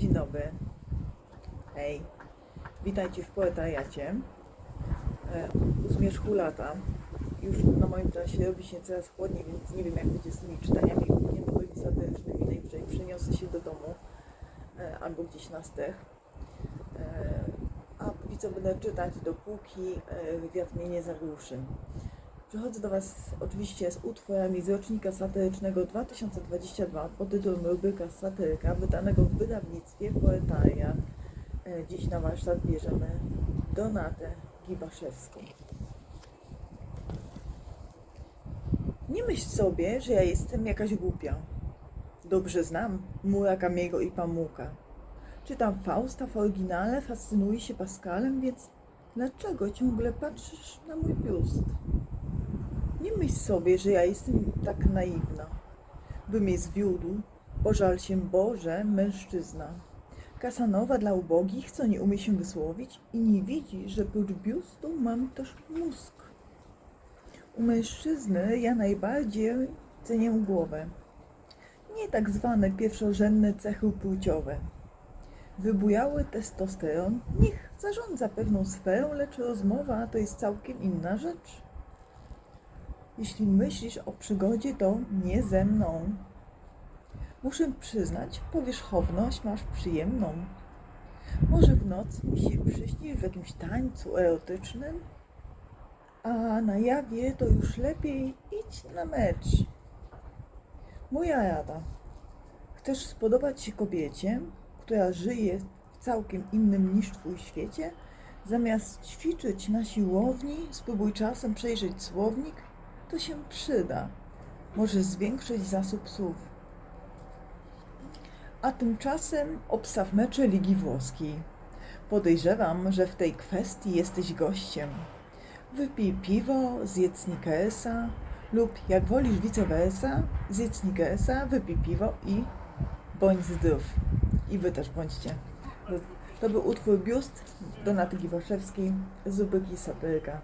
Dzień dobry. Hej. Witajcie w Poetariacie. E, zmierzchu lata. Już na moim czasie robi się coraz chłodniej, więc nie wiem jak będzie z tymi czytaniami nienowymi, satyrycznymi. Najwyżej przeniosę się do domu e, albo gdzieś na stech. E, A póki co będę czytać, dopóki e, wiatr mnie nie zagłuszy. Przychodzę do Was oczywiście z utworami z rocznika satyrycznego 2022 pod tytułem Rubryka Satyryka, wydanego w wydawnictwie Poetaria. E, Dziś na warsztat bierzemy Donatę Gibaszewską. Nie myśl sobie, że ja jestem jakaś głupia. Dobrze znam Murakamiego i Pamuka. Czytam Fausta w oryginale, fascynuję się Pascalem, więc dlaczego ciągle patrzysz na mój biust? Nie myśl sobie, że ja jestem tak naiwna, by mnie zwiódł, pożal się Boże, mężczyzna. Kasanowa dla ubogich, co nie umie się wysłowić i nie widzi, że prócz biustu mam też mózg. U mężczyzny ja najbardziej cenię głowę. Nie tak zwane pierwszorzędne cechy płciowe. Wybujały testosteron, niech zarządza pewną sferą, lecz rozmowa to jest całkiem inna rzecz. Jeśli myślisz o przygodzie, to nie ze mną. Muszę przyznać, powierzchowność masz przyjemną. Może w nocy mi się przyśnisz w jakimś tańcu erotycznym, a na jawie to już lepiej idź na mecz. Moja rada. Chcesz spodobać się kobiecie, która żyje w całkiem innym niż twój świecie? Zamiast ćwiczyć na siłowni, spróbuj czasem przejrzeć słownik to się przyda. Może zwiększyć zasób słów. A tymczasem obstaw mecze Ligi Włoskiej. Podejrzewam, że w tej kwestii jesteś gościem. Wypij piwo, zjedz Snickersa lub jak wolisz vice versa, zjedz Snickersa, wypij piwo i bądź zdrów. I wy też bądźcie. To był utwór Biust Donaty Giwaszewskiej z rubryki Satyryka.